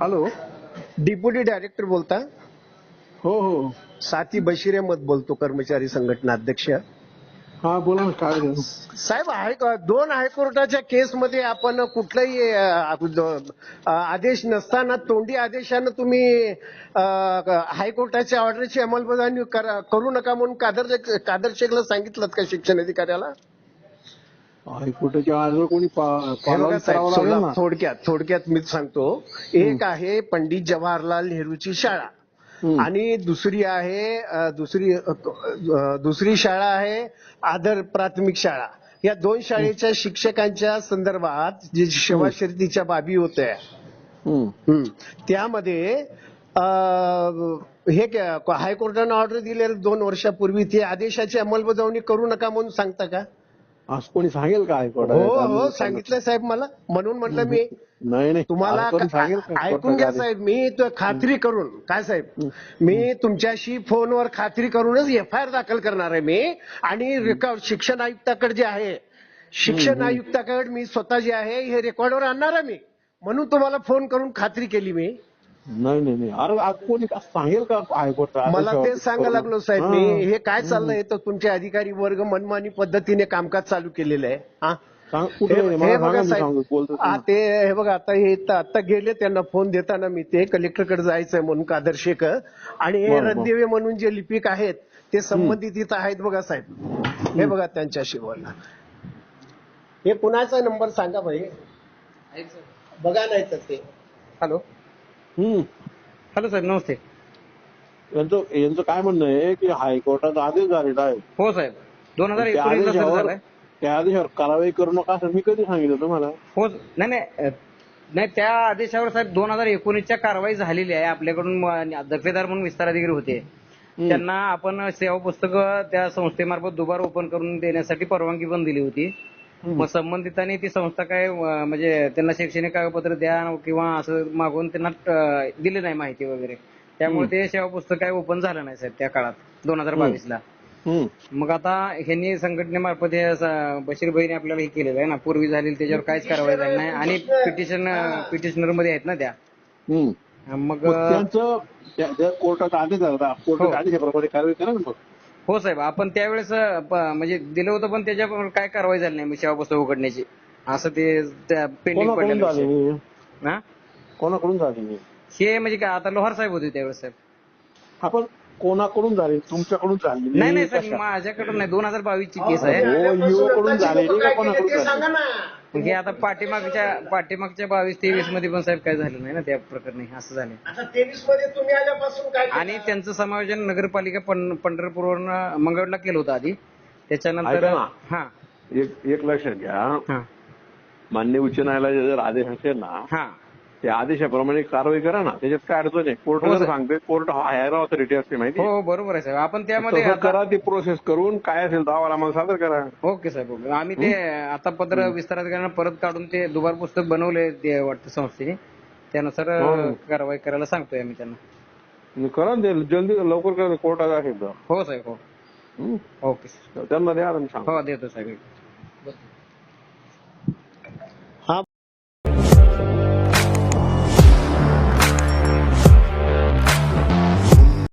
Hello. Deputy director बोलता? हो हो. साथी बशीर अहमद बोलतो कर्मचारी संघटना अध्यक्ष. हा बोला ना काय झालं? साहेब हाय दोन हायकोर्टाच्या केसमध्ये आपण कुठलाही अ, अ, आदेश नसताना तोंडी आदेशानं तुम्ही अ, हायकोर्टाच्या ऑर्डरची अंमलबजावणी करा- करू नका म्हणून कादर कादर शेखला सांगितलं का शिक्षण अधिकाऱ्याला? हायकोर्टाच्या कोणी पालन करावं ना? थोडक्यात थोडक्यात मी सांगतो. एक आहे पंडित जवाहरलाल नेहरूची शाळा. आणि दुसरी आहे दुसरी दुसरी शाळा आहे आदर प्राथमिक शाळा. या दोन शाळेच्या शिक्षकांच्या संदर्भात जे शवाशर्तीच्या बाबी होत्या. त्यामध्ये हे हायकोर्टानं ऑर्डर दिलेलं दोन वर्षापूर्वी ते आदेशाची अंमलबजावणी करू नका म्हणून सांगता का? असं कोणी सांगेल का हो हो सांगितलं साहेब मला. म्हणून म्हटलं मी नाही नाही तुम्हाला ऐकून घ्या साहेब मी तो खात्री करून. काय साहेब? मी तुमच्याशी फोनवर खात्री करूनच एफ आय आर दाखल करणार आहे मी. आणि रेकॉर्ड शिक्षण आयुक्ताकडे जे आहे शिक्षण आयुक्ताकडे मी स्वतः जे आहे हे रेकॉर्डवर आणणार आहे मी. म्हणून तुम्हाला फोन करून खात्री केली मी. नाही नाही नाही. अरे आज कोणी सांगेल का? हायकोर्ट मला तेच सांगायला लागलो साहेब मी. हे. काय चाललंय? तर तुमचे अधिकारी वर्ग मनमानी पद्धतीने कामकाज चालू केलेलं आहे. हा? कुठे हे मला हे सांगा बघा मी सांगतो बोलतो साहेब आ, ते हे बघा आता हे इथं आता गेले त्यांना फोन देताना मी ते कलेक्टरकडे जायचंय म्हणून कादर शेख आणि हे बरं, म्हणून जे लिपिक आहेत ते संबंधित इथं आहेत बघा साहेब. हे बघा त्यांच्याशी बोलला हे कुणाचा नंबर सांगा भाई बघा नाही तर ते. हॅलो. हम्म. हॅलो साहेब नमस्ते. यांचं यांचं काय म्हणणं आहे की हायकोर्टाचा आदेश झालेला आहे. हो साहेब. दोन हजार त्या एकोणीसला सुरू आदेशावर झालाय. त्या आदेशावर कारवाई करू नका असं मी कधी सांगितलं तुम्हाला? हो नाही नाही अ, नाही त्या आदेशावर साहेब दोन हजार एकोणीसच्या कारवाई झालेली आहे. आपल्याकडून म- दर्जेदार म्हणून विस्तार अधिकारी होते. त्यांना आपण सेवा पुस्तक त्या संस्थेमार्फत दुबार ओपन करून देण्यासाठी परवानगी पण दिली होती. मग संबंधितांनी ती संस्था काय म्हणजे त्यांना शैक्षणिक कागदपत्र द्या किंवा असं मागून त्यांना दिली नाही माहिती वगैरे. त्यामुळे ते सेवा पुस्तक काय ओपन झालं नाही साहेब त्या काळात दोन हजार बावीसला. हम्म. मग आता ह्यांनी संघटनेमार्फत हे बशीर भाईने आपल्याला हे केलेलं आहे ना पूर्वी झालेली त्याच्यावर काहीच कारवाई झाली नाही. आणि पिटिशन पिटिशनरमध्ये आहेत ना त्या. मग त्यांचं त्या- त्या कोर्टाचा आदेश झाला. हो. आदेशाप्रमाणे कारवाई करा ना मग. हो साहेब आपण त्यावेळेस म्हणजे दिलं होतं पण त्याच्यावर काय कारवाई झाली नाही सेवा पुस्तक उघडण्याची? असं ते पेंडिंग कोणाकडून पडलेलं झाली विषय. नाही? हा? कोणाकडून झाली? हे? म्हणजे काय आता लोहार साहेब होते त्यावेळेस साहेब. आपण कोणाकडून झाली? तुमच्याकडून झाली नाही नाही साहेब माझ्याकडून नाही दोन हजार बावीस ची केस आहे. हो युवकडून झालेली का कोणाकडून झाली? हे आता पाठीमागच्या पाठीमागच्या बावीस तेवीसमध्ये पण साहेब काय झालं नाही ना त्या प्रकरणी? असं झालं आता तेवीसमध्ये तुम्ही आल्यापासून काय केलं? आणि त्यांचं समायोजन नगरपालिका पं- पंढरपूरवरून मंगळवेढला केलं होतं आधी. त्याच्यानंतर ऐका ना. हा. एक एक लक्षात घ्या. हा. मान्य उच्च न्यायालयाचे जर आदेश असेल ना हा. त्या आदेशाप्रमाणे कारवाई करा ना. त्याच्यात काय अडचण आहे? कोर्ट हो, जर सर. सांगते कोर्ट हायर ऑथॉरिटी असते माहिती हो आहे? हो बरोबर आहे साहेब. आपण त्यामध्ये तसं करा ती प्रोसेस करून काय असेल अहवाल आम्हाला सादर करा. ओके साहेब ओके. आम्ही ते आता पत्र विस्ताराधिकाऱ्यांना परत काढून ते दुबार पुस्तक बनवले ते वाटतं संस्थेने. त्यानुसार हो. कारवाई करायला सांगतोय आम्ही त्यांना. करा ते जल्दी लवकर करा कोर्टात तर हो साहेब हो. हं? ओके त्यांना द्या हो देतो साहेब.